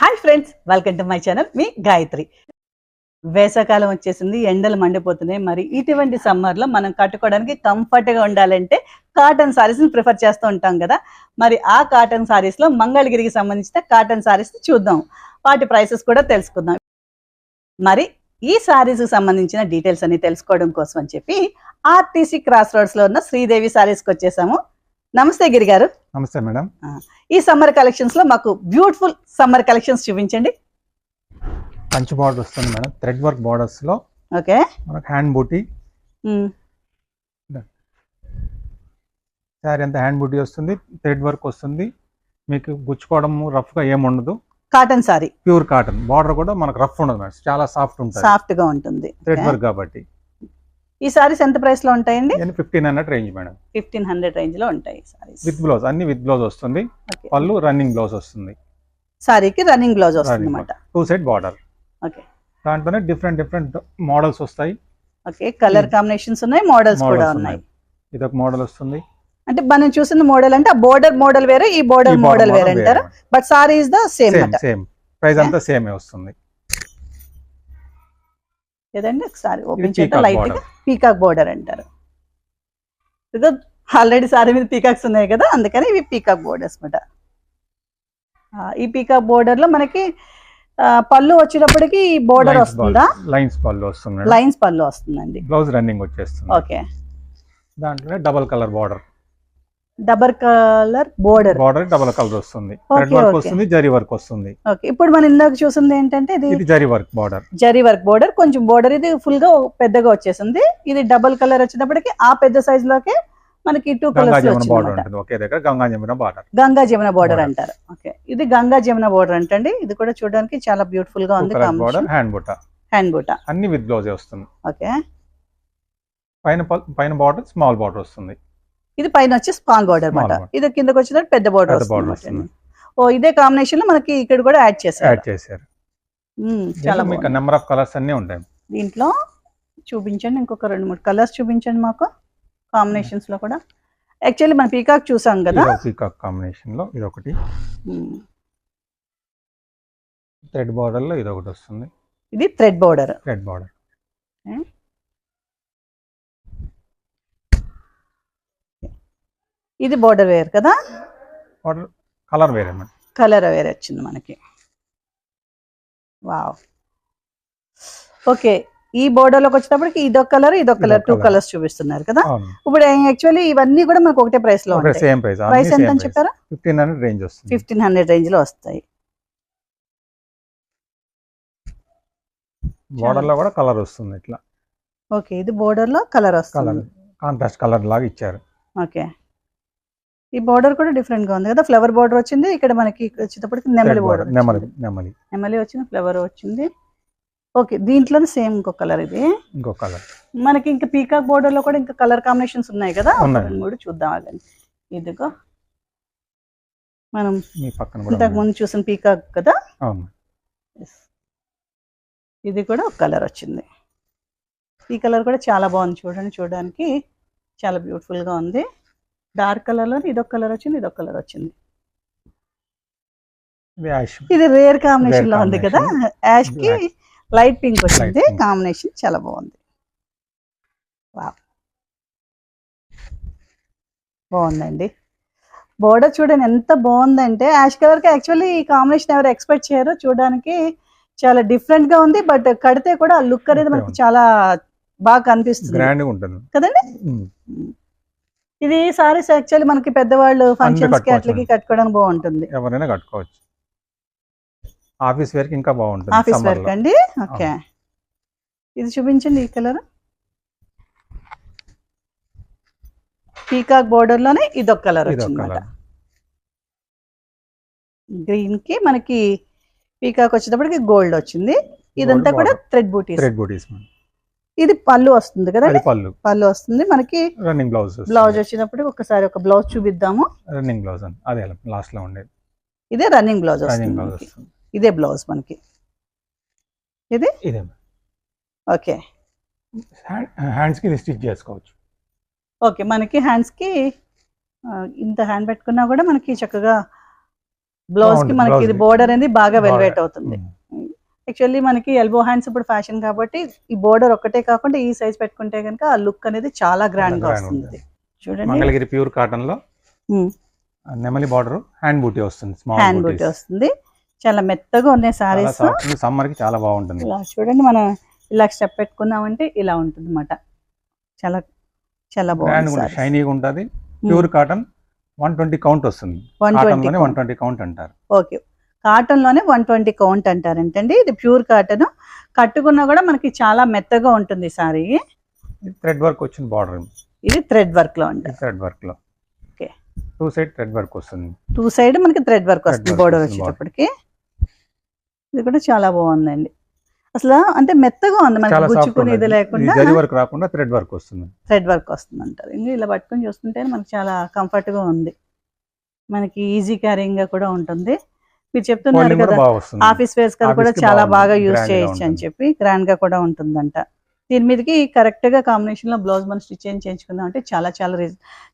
Hi friends welcome to my channel మీ గాయత్రి. వేసవకాలం వచ్చేసింది ఎండలు మండిపోతున్నాయి. మరి ఇటువంటి సమ్మర్లో మనం కట్టుకోవడానికి కంఫర్ట్గా ఉండాలంటే కాటన్ శారీస్ని ప్రిఫర్ చేస్తూ ఉంటాం కదా. మరి ఆ కాటన్ శారీస్లో మంగళగిరికి సంబంధించిన కాటన్ సారీస్ చూద్దాం. వాటి ప్రైసెస్ కూడా తెలుసుకుందాం. మరి ఈ శారీస్కి సంబంధించిన డీటెయిల్స్ అన్ని తెలుసుకోవడం కోసం అని చెప్పి ఆర్టీసీ క్రాస్ రోడ్స్లో ఉన్న శ్రీదేవి శారీస్కి వచ్చేసాము. నమస్తే గిరి గారు నమస్తే మేడం. ఈ సమ్మర్ కలెక్షన్స్లో మాకు బ్యూటిఫుల్ సమ్మర్ కలెక్షన్స్ చూపించండి. పంచ్ బార్డర్ వస్తుంది మేడం. థ్రెడ్ వర్క్ బార్డర్స్లో. ఓకే. మనకు హ్యాండ్ బూటీ. శారీ అంతా హ్యాండ్ బూటీ వస్తుంది థ్రెడ్ వర్క్ వస్తుంది. మీకు గుచ్చుకోవడం రఫ్గా ఏమి ఉండదు. Cotton sari pure cotton. Border కూడా మనకు రఫ్ ఉండదు మేడం. చాలా సాఫ్ట్ ఉంటుంది సాఫ్ట్గా ఉంటుంది. థ్రెడ్. వర్క్ కాబట్టి. ఈ సారీస్ ఎంత ప్రైస్లో ఉంటాయండి? Fifteen hundred range madam fifteen hundred రేంజ్లో ఉంటాయి సారీస్ విత్ బ్లౌజ్ అన్ని విత్ బ్లౌజ్ వస్తుంది. పళ్ళు రన్నింగ్ బ్లౌజ్ వస్తుంది. సారీకి రన్నింగ్ బ్లౌజ్ వస్తుంది టూ సైడ్ బార్డర్ ఓకే దాంట్లోనే డిఫరెంట్ డిఫరెంట్ మోడల్స్ వస్తాయి. ఓకే కలర్ కాంబినేషన్స్ ఉన్నాయి మోడల్స్ కూడా ఉన్నాయి. ఉన్నాయి. ఇదొక మోడల్ వస్తుంది. అంటే మనం చూసిన మోడల్ అంటే ఆ బోర్డర్ మోడల్ వేరే ఈ బోర్డర్ మోడల్ వేరే అంటారు? But sari is the same same price అంతా సేమే వస్తుంది. ఏదండి? ఒకసారి ఓపెన్ ఇది peacock లైట్గా. పీకాక్ బోర్డర్ అంటారు. ఆల్రెడీ సారీ మీద పీకాక్స్ ఉన్నాయి కదా అందుకని ఇవి పీకాక్ బోర్డర్స్ అనమాట ఈ పీకాక్ బోర్డర్లో మనకి పళ్ళు వచ్చినప్పటికి బోర్డర్ వస్తుందా? లైన్స్ పళ్ళు వస్తుంది లైన్స్ పళ్ళు వస్తుందండి. బ్లౌజ్ రన్నింగ్ వచ్చేస్తుంది. ఓకే. దాంట్లోనే double colour border double colour border. Border double colour వస్తుంది. Thread work. వస్తుంది జరీ వర్క్ వస్తుంది. ఓకే ఇప్పుడు మనం ఇందాక చూసింది ఏంటంటే ఇది zari work border. Zari work border. కొంచెం బోర్డర్ ఇది ఫుల్గా పెద్దగా వచ్చేసింది. ఇది డబల్ కలర్ వచ్చినప్పటికి ఆ పెద్ద సైజ్ లోకే మనకి two colours Ganga Jamuna border Ganga Jamuna border. అంటారు. ఓకే ఇది గంగా జమున బోర్డర్ అంటండి. ఇది కూడా చూడడానికి చాలా బ్యూటిఫుల్గా ఉంది బార్డర్ హ్యాండ్ బుట్ట హ్యాండ్ బూట. అన్ని విత్ బ్లౌజ్ వస్తుంది. ఓకే. పైన పైన బార్డర్ స్మాల్ బార్డర్ వస్తుంది. ఇది పైన వచ్చి స్పాన్ బోర్డర్ border. ఇది కిందకి వచ్చినట్టు పెద్ద బోర్డర్. ఓ ఇదే కాంబినేషన్లో మనకి ఇక్కడ కూడా యాడ్ చేశారు. యాడ్ చేశారు. చాలా. నెంబర్ ఆఫ్ కలర్స్ అన్ని ఉంటాయి. దీంట్లో చూపించండి ఇంకొక రెండు మూడు కలర్స్ చూపించండి మాకు. కాంబినేషన్స్లో కూడా. యాక్చువల్లీ మన పీకాక్ చూసాం కదా. పీకాక్ కాంబినేషన్లో ఇది ఒకటి. థ్రెడ్ బార్డర్లో ఇది ఒకటి వస్తుంది. ఇది థ్రెడ్ బోర్డర్ థ్రెడ్ బార్డర్ ఇది బోర్డర్ వేర్ కదా? బార్డర్ కలర్ వేరే కలర్ వేర్ వచ్చింది మనకి. వావ్ ఓకే ఈ border లోకి వచ్చేటప్పటికి ఇదొక కలర్ ఇదొక కలర్ టూ. కలర్స్ చూపిస్తున్నారు కదా? ఇప్పుడు యాక్చువల్లీ ఇవన్నీ కూడా మనకు ఒకటే ప్రైస్లో సేమ్ ప్రైస్ ప్రైస్ ఎంత అని చెప్పారా? ఫిఫ్టీన్ హండ్రెడ్ రేంజ్ వస్తుంది. ఫిఫ్టీన్ హండ్రెడ్ రేంజ్లో వస్తాయి. బార్డర్లో కూడా కలర్ వస్తుంది ఇట్లా. ఓకే ఇది బోర్డర్లో కలర్ వస్తుంది. కాంట్రాస్ట్ కలర్ లాగా ఇచ్చారు. ఓకే ఈ బోర్డర్ కూడా డిఫరెంట్గా ఉంది కదా? ఫ్లవర్ బోర్డర్ వచ్చింది ఇక్కడ మనకి వచ్చేటప్పటికి నెమలి బోర్డర్ నెమలి నెమలి. నెమలి వచ్చింది ఫ్లవర్ వచ్చింది. ఓకే దీంట్లోనే సేమ్ ఇంకో కలర్ ఇది. ఇంకో కలర్ మనకి ఇంకా పీకాక్ బోర్డర్లో కూడా ఇంకా కలర్ కాంబినేషన్స్ ఉన్నాయి కదా? మూడు చూద్దాం అదండి. ఇదిగో. మనం ఇంతకు. ముందు చూసిన పీకాక్ కదా. ఇది కూడా ఒక కలర్ వచ్చింది. ఈ కలర్ కూడా చాలా బాగుంది చూడండి చూడడానికి. చాలా beautiful గా ఉంది. డార్క్ కలర్లో ఇదొక కలర్ వచ్చింది ఇదొక కలర్ వచ్చింది. ఇది రేర్ కాంబినేషన్లో ఉంది కదా. యాష్. కి. లైట్ పింక్ వచ్చింది. కాంబినేషన్ చాలా బాగుంది. వావ్. బాగుందండి. బోర్డర్ చూడండి ఎంత బాగుందంటే యాష్ కలర్కి యాక్చువల్లీ ఈ కాంబినేషన్ ఎవరు ఎక్స్పెక్ట్ చేయరు చూడడానికి చాలా డిఫరెంట్గా ఉంది బట్ కడితే కూడా ఆ లుక్ అనేది మనకి. చాలా బాగా కనిపిస్తుంది. కదండి. ఇది సారీస్ యాక్చువల్లీ మనకి పెద్దవాళ్ళు ఫంక్షన్స్కి. అట్లకి కట్టుకోవడానికి బాగుంటుంది. ఎవరైనా కట్టుకోవచ్చు. ఆఫీస్ వేర్ ఇంకా బాగుంటుంది ఆఫీస్ వర్క్. అండి ఓకే. ఇది చూపించండి ఈ కలర్ పీకాక్ బోర్డర్లోనే ఇదొక కలర్ ఇది ఒక వచ్చింది కలర్ గ్రీన్కి మనకి పీకాక్ వచ్చేటప్పటికి గోల్డ్ వచ్చింది. ఇదంతా కూడా. థ్రెడ్ బూటీస్ థ్రెడ్ బూటీస్ ఇది పళ్ళు వస్తుంది అది పళ్ళు. పళ్ళు వస్తుంది. మనకి రన్నింగ్ బ్లౌజ్ బ్లౌజ్ వచ్చినప్పుడు ఒకసారి ఒక బ్లౌజ్ చూపిద్దాము. రన్నింగ్ బ్లౌజ్ అని అదే లాస్ట్లో ఉండేది. ఇదే రన్నింగ్ బ్లౌజ్ వస్తుంది రన్నింగ్ బ్లౌజ్ మనకి. ఇదే బ్లౌజ్ మనకి. ఇదే? ఓకే. హ్యాండ్స్కి ఇది స్టిచ్ చేసుకోవచ్చు. ఓకే మనకి హ్యాండ్స్కి ఇంత హ్యాండ్ పెట్టుకున్నా కూడా మనకి చక్కగా బ్లౌజ్కి మనకి ఇది. బోర్డర్ అనేది బాగా వెల్వేట్. అవుతుంది. యాక్చువల్లీ మనకి ఎల్బో హ్యాండ్స్ ఇప్పుడు ఫ్యాషన్ కాబట్టి ఈ బోర్డర్ ఒక్కటే కాకుండా ఈ సైజ్ పెట్టుకుంటే కనుక ఆ లుక్ అనేది చాలా గ్రాండ్గా వస్తుంది. చూడండి. మంగళగిరి ప్యూర్ కాటన్లో నెమలి బార్డర్ హ్యాండ్ బూటీ వస్తుంది హ్యాండ్ బూటీ వస్తుంది. చాలా మెత్తగా ఉన్నాయి సారీస్ సమ్మర్కి చాలా బాగుంటుంది. ఇలా చూడండి మనం ఇలా స్టెప్ పెట్టుకున్నామంటే ఇలా ఉంటుంది అనమాట చాలా చాలా బాగుంది షైనీగా ఉంటుంది. Pure cotton one twenty count వస్తుంది. వన్ ట్వంటీ కౌంట్ అంటారు. ఓకే కాటన్లోనే వన్ ట్వంటీ కౌంట్ అంటారంటండి. ఇది ప్యూర్ కాటన్. కట్టుకున్నా కూడా మనకి చాలా మెత్తగా ఉంటుంది సారీ. థ్రెడ్ వర్క్ వచ్చింది బార్డర్. ఇది థ్రెడ్ వర్క్లో అంటారు థ్రెడ్ వర్క్లో okay. Two side thread work వస్తుంది. టూ సైడ్ మనకి థ్రెడ్ వర్క్ వస్తుంది బోర్డర్ వచ్చేటప్పటికి. ఇది కూడా చాలా బాగుందండి. అసలు అంటే మెత్తగా ఉంది మనకి గుచ్చుకుని ఇది లేకుండా వర్క్ రాకుండా థ్రెడ్ వర్క్ వస్తుంది. థ్రెడ్ వర్క్ వస్తుంది అంటారు ఇంకా ఇలా పట్టుకొని చూస్తుంటే మనకి చాలా కంఫర్ట్గా ఉంది. మనకి ఈజీ క్యారింగ్గా కూడా ఉంటుంది. మీరు చెప్తున్నారు కదా ఆఫీస్ వేర్స్ కూడా చాలా. బాగా యూజ్ చేయొచ్చు అని. చెప్పి గ్రాండ్గా కూడా ఉంటుందంట దీని మీదకి కరెక్ట్గా కాంబినేషన్లో బ్లౌజ్ మనం స్టిచ్ చేయించుకుందాం అంటే చాలా చాలా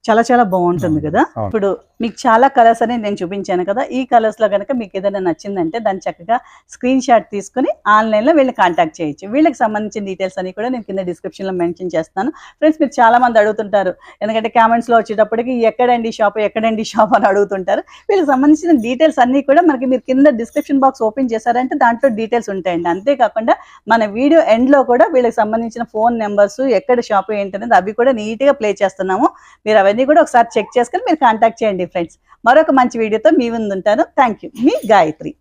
చాలా చాలా బాగుంటుంది కదా. ఇప్పుడు మీకు చాలా కలర్స్ అనేది నేను చూపించాను కదా. ఈ కలర్స్లో కనుక మీకు ఏదైనా నచ్చిందంటే దాన్ని చక్కగా స్క్రీన్ షాట్ తీసుకుని ఆన్లైన్లో వీళ్ళని కాంటాక్ట్ చేయొచ్చు. వీళ్ళకి సంబంధించిన డీటెయిల్స్ అన్ని కూడా నేను కింద డిస్క్రిప్షన్లో మెన్షన్ చేస్తాను. ఫ్రెండ్స్ మీరు చాలా మంది అడుగుతుంటారు. ఎందుకంటే కామెంట్స్లో వచ్చేటప్పటికి ఎక్కడండి షాప్ ఎక్కడండి షాప్ అని అడుగుతుంటారు. వీళ్ళకి సంబంధించిన డీటెయిల్స్ అన్ని కూడా మనకి మీరు కింద డిస్క్రిప్షన్ బాక్స్ ఓపెన్ చేశారంటే దాంట్లో డీటెయిల్స్ ఉంటాయండి. అంతేకాకుండా మన వీడియో ఎండ్లో కూడా వీళ్ళకి సంబంధించిన ఫోన్ నెంబర్స్ ఎక్కడ షాప్ ఏంటనేది అవి కూడా నీట్గా ప్లే చేస్తున్నాము. మీరు అవన్నీ కూడా ఒకసారి చెక్ చేసుకొని మీరు కాంటాక్ట్ చేయండి ఫ్రెండ్స్. మరొక మంచి వీడియోతో మీ ముందు ఉంటాను థ్యాంక్ యూ మీ గాయత్రి.